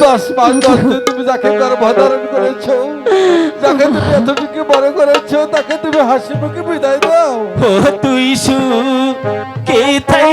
দশ পাঁচ দশ তুমি যাকে গর্ভধারণ করেছ যাকে তুমি এতটুকু বড় করেছ তাকে তুমি হাসি মুখে বিদায় দাও। তুই সু কে থাই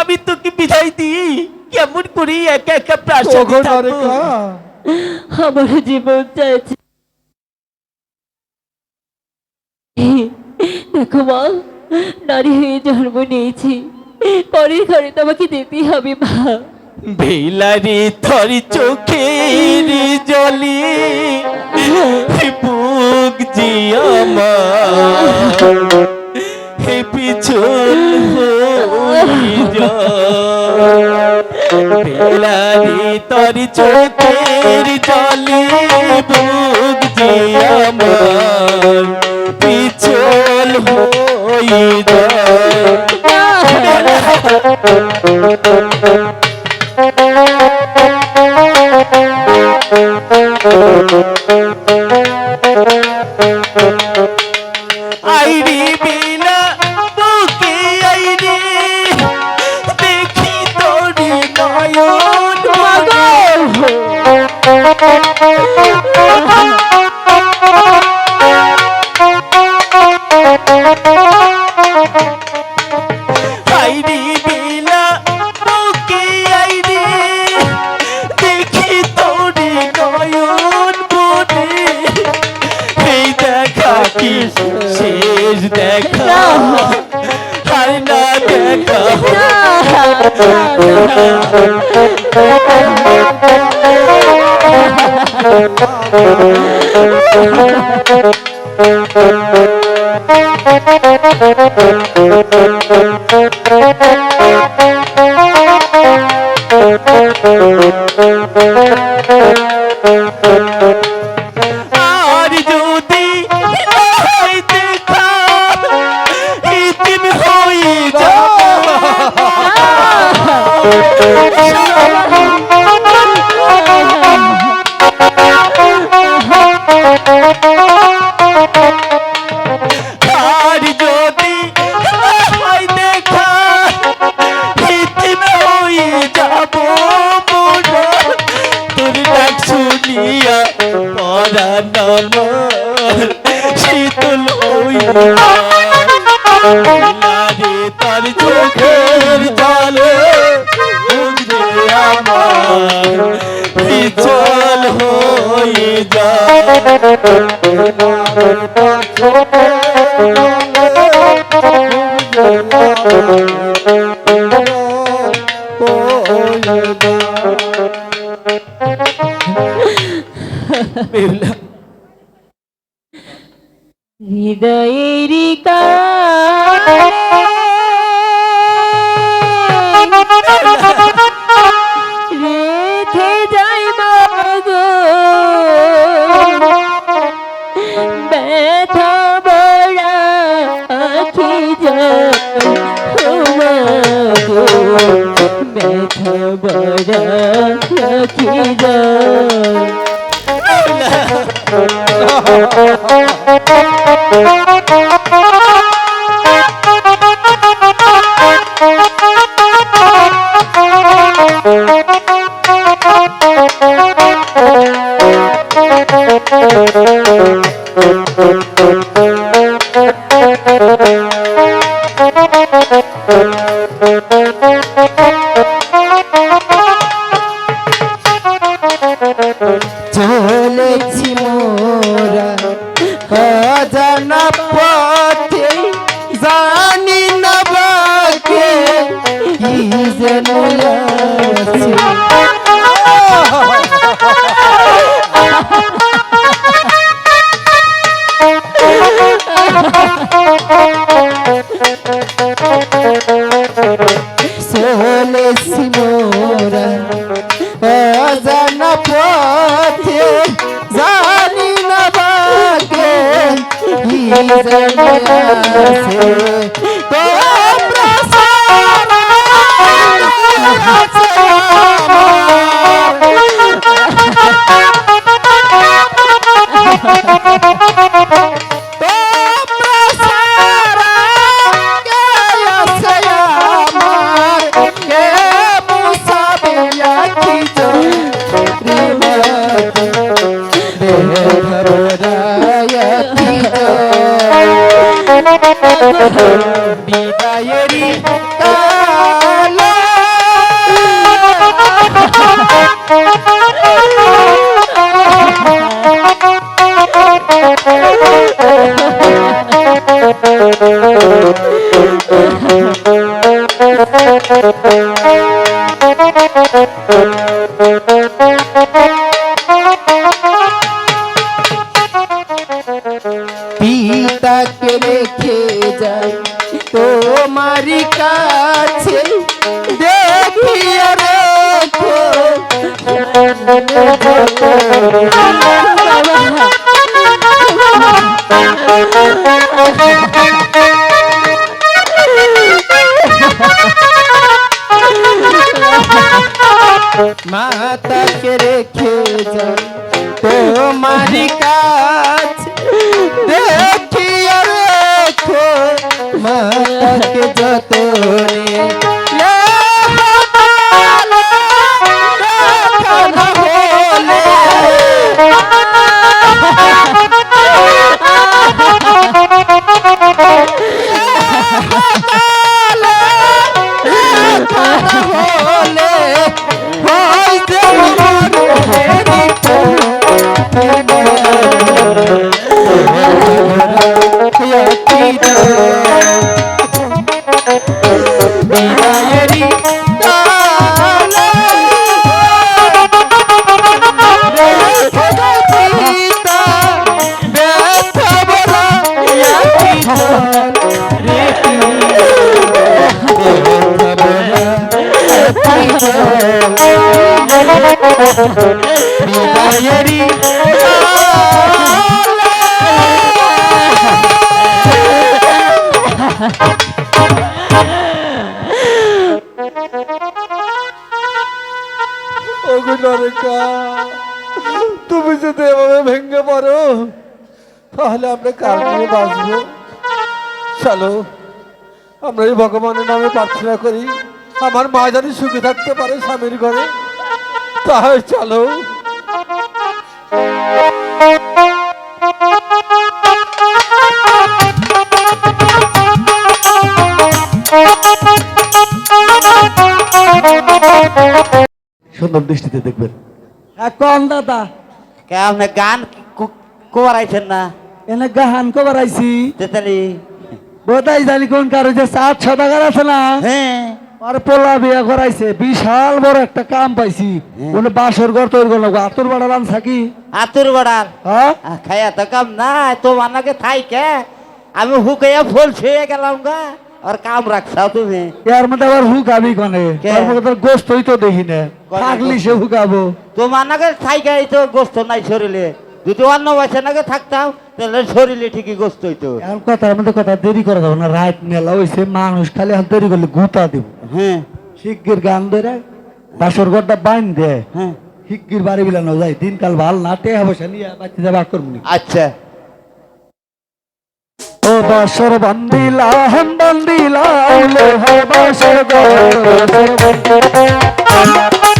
আমি তোকে বিদায় দিই। কেমন করি একা একা প্রাসাদে আমার জীবন চাইছে। দেখো মা নারী হয়ে জন্ম নিয়েছি। পরের ঘরে তো আমাকে দিতেই হবে মা। বেলারে তোর চোখের জলে বুক জি হে পিছন বেলারে তোর চোখের জলে, বুক জি আমার পিছল হয়ে যায় আইরি আর আমার শীতল হইয়া রে তার চোখের জলে আমার। বিচল হয়ে যায়। বেহুলা হৃদয়ের কানে চলেছি মোরা অজানা পথে জানি না বাকে। তোমরা সারা চোখে। বিদায়েরই কালো পিতাকে মাতাকে রেখে যাই তোমারি কাছে তুমি যদি এভাবে ভেঙে পড়ো, তাহলে আমরা কার নিয়ে বাঁচবো? চলো, আমরা এই ভগবানের নামে প্রার্থনা করি। আমার মা জানি সুখে থাকতে পারে স্বামীর ঘরে। তাই চলো। সুন্দর দৃষ্টিতে দেখবেন। কম দাদা? কে আপনি গান কোয়ারাইছেন না? এনে গাহান কবার আইছি তেতালি। বোধাই জানি কোন কারও যে সাত সদাগার আছে না? হ্যাঁ। আর পোলা বিয়া করাইছে বিশাল বড় একটা কাম পাইছি। বলে বাসর ঘর তৈরি করল। আতর বাড়ালাম থাকি আতুর বড়ার? হ্যাঁ? তো কাম নাই তো মানাকে থাই কে আমি হুকাইয়া ফুল ছুঁয়ে গেলাম গা। আর কাম রাখছাও তুমি। এর মধ্যে আবার হুকাবি কনে? তার গোস্তই তো দেখি না। কনে থাকলি গোস্ত? সে হুকাবো। তো মানাকে থাই গাই তো গোস্ত নাই শরীরে। যদি অন্য বয়সে নাকি থাকতাম তাহলে শরীরে ঠিকই গোস্ত হইতো। এখন কথার মধ্যে কথা দেরি করে যাব না রাত মেলা হয়েছে মানুষ খালি এখন দেরি করলে গুতা দিব। হ্যাঁ। শিগগির গান ধরে বাসর ঘরটা বাইন দে। হ্যাঁ। শিগগির বাড়ি বিলানো যায় দিনকাল ভালো না টেহা পয়সা নিয়ে বাচ্চা বাক করবনি আচ্ছা। ও বাসর বান্দিলা হম বান্দিলা বাসর বাসর বান্দিলা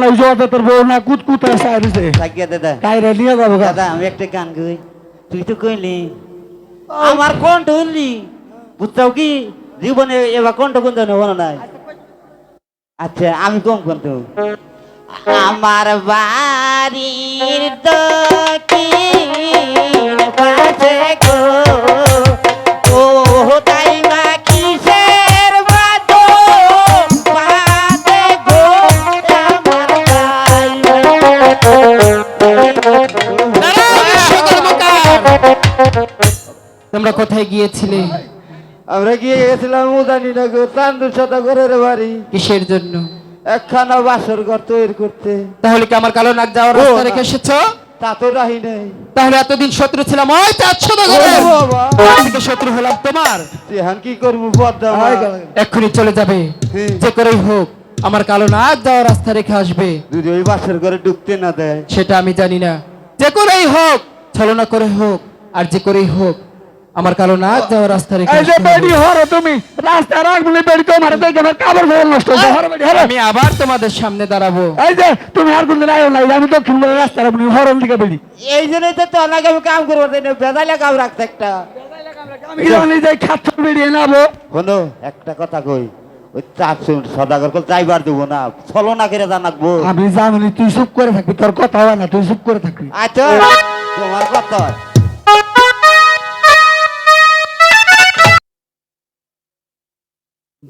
লাগছে অত তোর বউ না কুত কুত আছে আর দিছে থাকিয়া দাদা কাইরে নিয়ে যাব গা দাদা আমি একটা গান গাই তুই তো কইলি আমার কণ্ঠ হইলি বুঝছাও কি জীবনে এবার কণ্ঠ কোন জানো নাই আচ্ছা আমি কম কণ্ঠ আমার বাড়ির দক্ষিণ পাশে গো। তোমরা কোথায় গিয়েছিলে? আমরা গিয়ে গেছিলাম উদানীনগর চান্দুর সদাগরের বাড়ি। কিসের জন্য? একখানা বাসর ঘর তৈরি করতে। তাহলে কি আমার কালো নাক যাওয়ার রাস্তা রেখে এসেছ? তা তো রাহি নেই। তাহলে এতদিন শত্রু ছিলাম ওই ও বাবা। থেকে শত্রু হলাম তোমার? তুই হান কি করব? এক্ষুনি চলে যাবে। যে করেই হোক আমার কালো নাক যাওয়ার রাস্তা রেখে আসবে। যদি ওই বাসর ঘরে ঢুকতে না দেয়। সেটা আমি জানি না। যে করেই হোক ছলনা করে হোক আর যে করেই হোক আমার কালো নাক যাওয়ার রাস্তা রেখে এই যে বেড়ি হবে। হরো তুমি। রাস্তা রাখবি বেড়ি তোমার দেখে আমার কাপড় ফেলে নষ্ট হয়েছে। হরো বেড়ি হরো। আমি আবার তোমাদের সামনে দাঁড়াবো। এই যে তুমি আর কোনদিন আয়ো নাই আমি দক্ষিণ বলে রাস্তা রাখবি হরন দিকে বেড়ি। এই জন্যই তো তোর লাগে আমি কাম করব তাই না? বেদালে কাম রাখতে একটা। আমি জানি যে খাচ্ছ বেরিয়ে নাবো। শোনো একটা কথা কই ওই চারশো সদাগর কল যাইবার দেবো না ছলো না করে জানাকবো আমি জানি তুই চুপ করে থাকবি তোর কথা হয় না তুই চুপ করে থাকবি। আচ্ছা তোমার কথা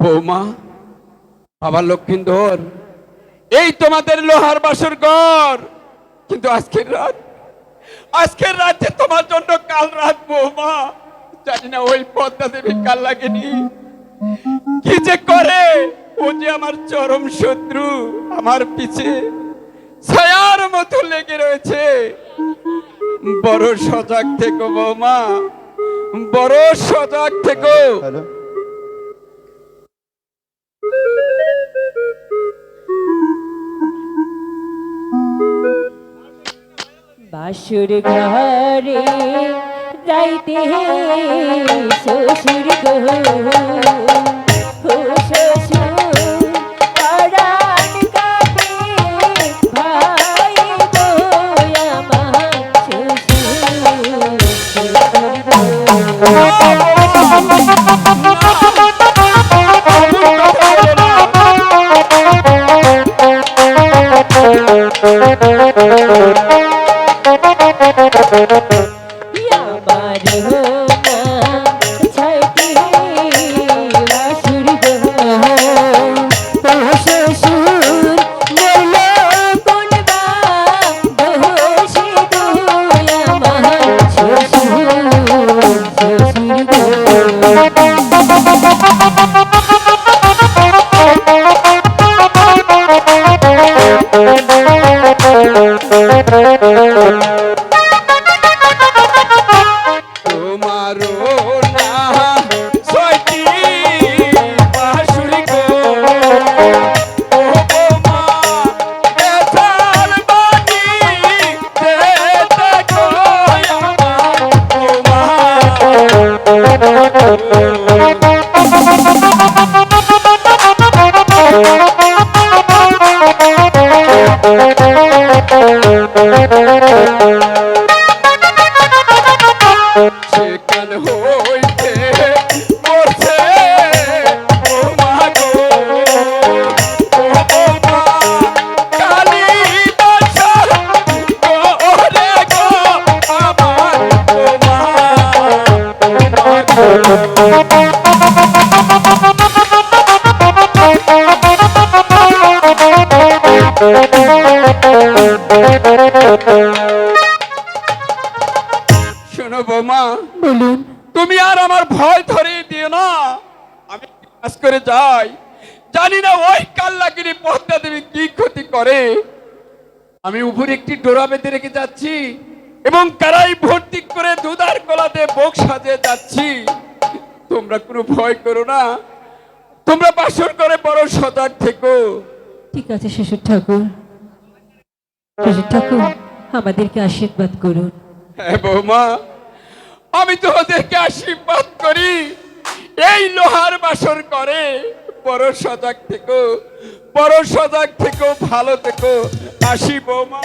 বৌমা, বাবা লক্ষ্মীন্দর এই তোমাদের লোহার বাসর ঘর। কিন্তু আজকের রাত আজকের রাত তোমার জন্য কাল রাত বৌমা। জানি না ওই পদ্মা দেবী কাল লাগেনি। কি যে করে? ও যে আমার চরম শত্রু, আমার পিছে ছায়ার মতো লেগে রয়েছে। বড় সজাগ থেকো বৌমা, বড় সজাগ থেকো। বাসুর ঘরে যাইতে শ্বশুর গো। শ্বশুর শোনো বৌমা বলুন। তুমি আর আমার ভয় ধরিয়ে দিও না। আমি কাজ করে যাই। জানি না ওই কাল্লাগিরি পদ্মা দেবী কি ক্ষতি করে। আমি উপরে একটি ডোরা বেঁধে রেখে যাচ্ছি এবং কারাই ভর্তি করে দুধার গলাতে বোক সাজিয়ে যাচ্ছি। তোমরা কোনো ভয় করো না। তোমরা বাসর করে বড় সজাগ থেকো। ঠিক আছে শ্বশুর ঠাকুর। শ্বশুর ঠাকুর আমাদেরকে আশীর্বাদ করুন। হ্যাঁ বৌমা আমি তোমাদেরকে আশীর্বাদ করি। এই লোহার বাসর করে বড় সজাগ থেকো বড় সজাগ থেকো ভালো থেকো। আসি বৌমা।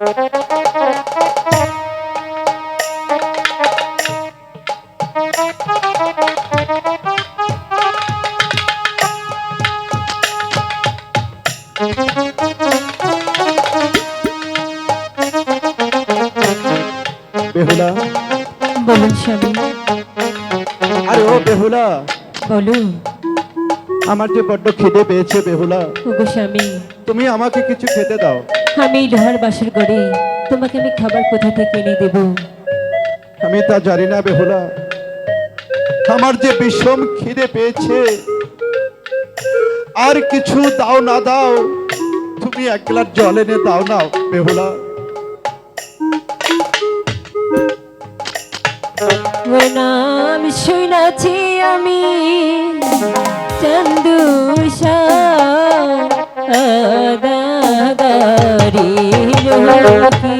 বেহুলা ও বেহুলা। বলুন। আমার যে বড্ড খিদে পেয়েছে বেহুলা। ওগো স্বামী। তুমি আমাকে কিছু খেতে দাও। আমি লোহার বাসর করে তোমাকে আমি খাবার কোথা থেকে এনে দেবো? আমি তা জানি না বেহুলা। আমার যে বিষম খিদে পেয়েছে আর কিছু দাও না দাও। তুমি এক গ্লাস জল এনে দাও না বেহুলা। শুনেছি আমি চন্দুষা আদাগারি রোকি